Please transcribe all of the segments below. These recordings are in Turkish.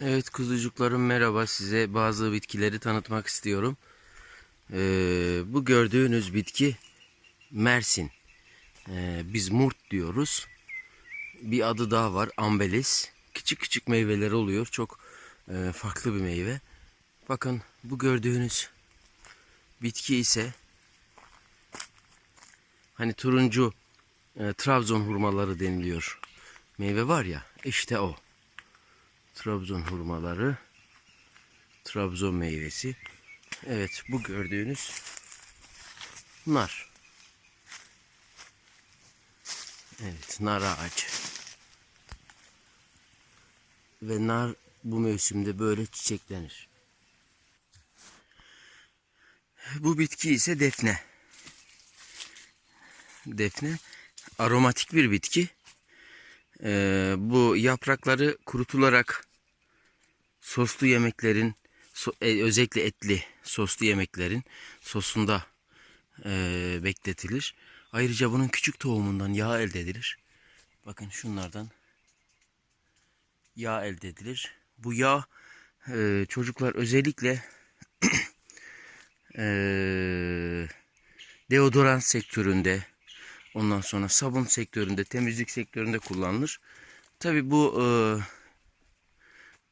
Evet kuzucuklarım merhaba size bazı bitkileri tanıtmak istiyorum. Ee, bu gördüğünüz bitki Mersin. Ee, biz murt diyoruz. Bir adı daha var ambelis. Küçük küçük meyveleri oluyor. Çok e, farklı bir meyve. Bakın bu gördüğünüz bitki ise hani turuncu e, Trabzon hurmaları deniliyor. Meyve var ya işte o. Trabzon hurmaları, Trabzon meyvesi. Evet bu gördüğünüz nar. Evet nar ağacı. Ve nar bu mevsimde böyle çiçeklenir. Bu bitki ise defne. Defne aromatik bir bitki. Ee, bu yaprakları kurutularak soslu yemeklerin so- e, özellikle etli soslu yemeklerin sosunda e, bekletilir. Ayrıca bunun küçük tohumundan yağ elde edilir. Bakın şunlardan yağ elde edilir. Bu yağ e, çocuklar özellikle e, deodorant sektöründe Ondan sonra sabun sektöründe, temizlik sektöründe kullanılır. Tabi bu e,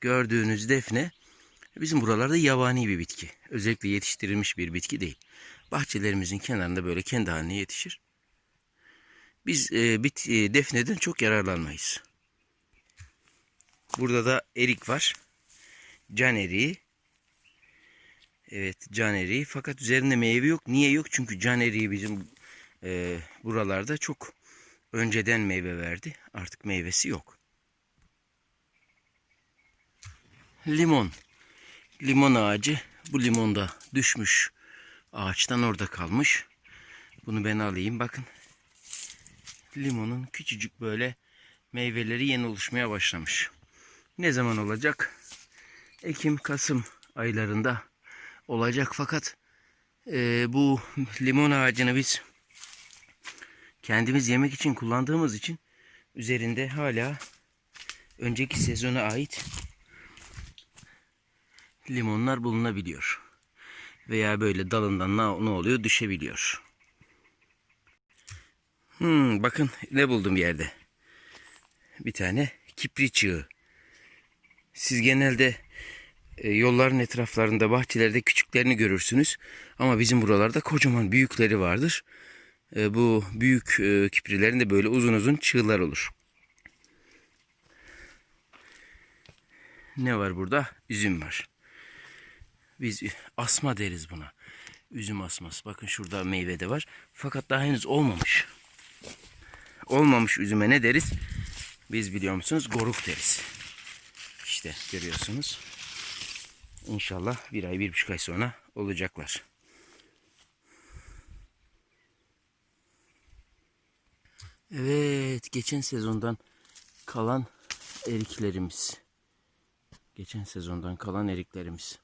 gördüğünüz defne bizim buralarda yabani bir bitki. Özellikle yetiştirilmiş bir bitki değil. Bahçelerimizin kenarında böyle kendi haline yetişir. Biz e, bit, e, defneden çok yararlanmayız. Burada da erik var. Can eriği. Evet can eriği. Fakat üzerinde meyve yok. Niye yok? Çünkü can eriği bizim e, buralarda çok önceden meyve verdi. Artık meyvesi yok. Limon. Limon ağacı. Bu limon da düşmüş. Ağaçtan orada kalmış. Bunu ben alayım. Bakın. Limonun küçücük böyle meyveleri yeni oluşmaya başlamış. Ne zaman olacak? Ekim, Kasım aylarında olacak. Fakat e, bu limon ağacını biz kendimiz yemek için kullandığımız için üzerinde hala önceki sezona ait limonlar bulunabiliyor. Veya böyle dalından ne, ne oluyor düşebiliyor. Hmm, bakın ne buldum yerde. Bir tane kipri çığı. Siz genelde e, yolların etraflarında bahçelerde küçüklerini görürsünüz. Ama bizim buralarda kocaman büyükleri vardır. E, bu büyük e, kiprilerin de böyle uzun uzun çığlar olur. Ne var burada? Üzüm var. Biz asma deriz buna. Üzüm asması. Bakın şurada meyve de var. Fakat daha henüz olmamış. Olmamış üzüme ne deriz? Biz biliyor musunuz? Goruk deriz. İşte görüyorsunuz. İnşallah bir ay, bir buçuk ay sonra olacaklar. Evet, geçen sezondan kalan eriklerimiz. Geçen sezondan kalan eriklerimiz.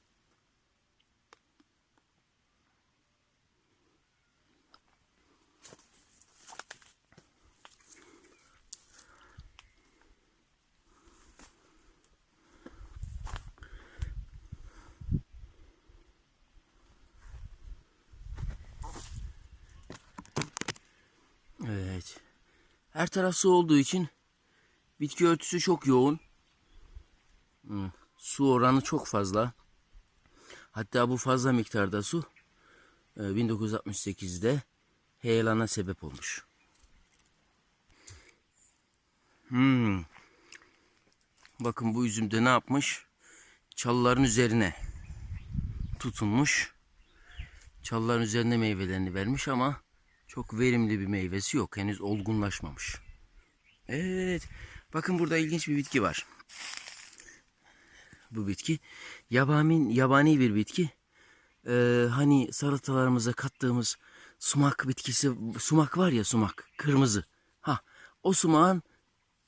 Evet. Her taraf su olduğu için bitki örtüsü çok yoğun. Su oranı çok fazla. Hatta bu fazla miktarda su e, 1968'de heyelana sebep olmuş. Hmm. Bakın bu üzümde ne yapmış? Çalıların üzerine tutunmuş. Çalıların üzerine meyvelerini vermiş ama çok verimli bir meyvesi yok. Henüz olgunlaşmamış. Evet. Bakın burada ilginç bir bitki var. Bu bitki yabani, yabani bir bitki. Ee, hani salatalarımıza kattığımız sumak bitkisi, sumak var ya sumak, kırmızı. Ha, o sumağın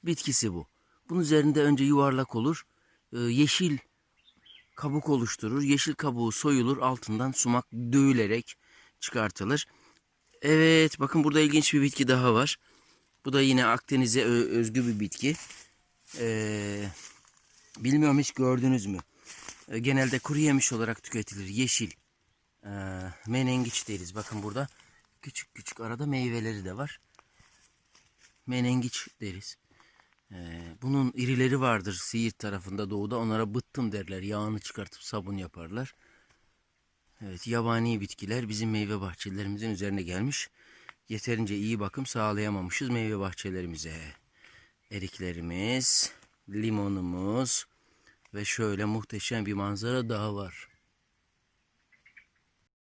bitkisi bu. Bunun üzerinde önce yuvarlak olur. Ee, yeşil kabuk oluşturur. Yeşil kabuğu soyulur. Altından sumak dövülerek çıkartılır. Evet bakın burada ilginç bir bitki daha var. Bu da yine Akdeniz'e özgü bir bitki. Ee, Bilmiyorum hiç gördünüz mü? E, Genelde kuru yemiş olarak tüketilir. Yeşil. E, menengiç deriz. Bakın burada küçük küçük arada meyveleri de var. Menengiç deriz. E, bunun irileri vardır Siirt tarafında doğuda. Onlara bıttım derler. Yağını çıkartıp sabun yaparlar. Evet yabani bitkiler bizim meyve bahçelerimizin üzerine gelmiş. Yeterince iyi bakım sağlayamamışız meyve bahçelerimize. Eriklerimiz, limonumuz ve şöyle muhteşem bir manzara daha var.